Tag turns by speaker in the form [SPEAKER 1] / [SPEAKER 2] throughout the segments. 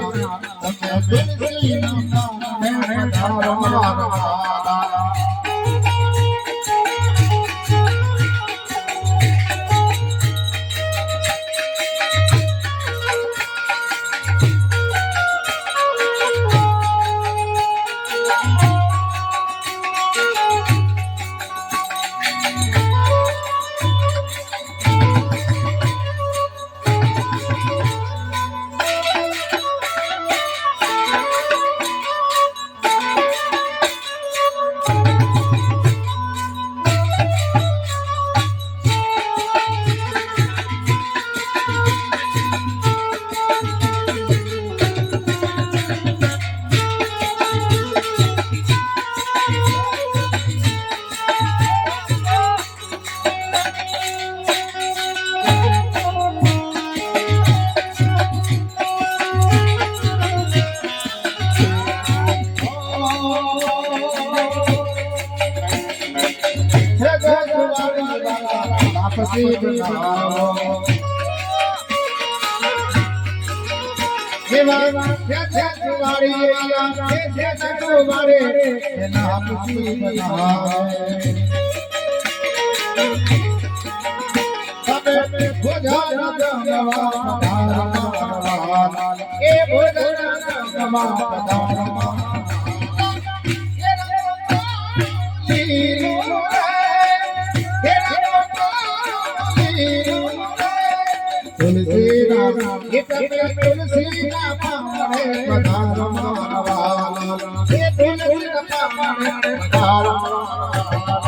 [SPEAKER 1] 好，好。તમે ભોજન જમવા એ ભોજન જમવા ભાવે તો તમારે વાલા લઈ બધા હે હે.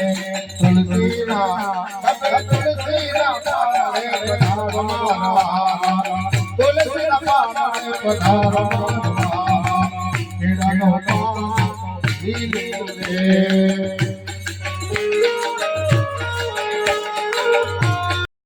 [SPEAKER 1] રે તુલસીના પાદે પધારવા જેડા નો પાદો લેલો રે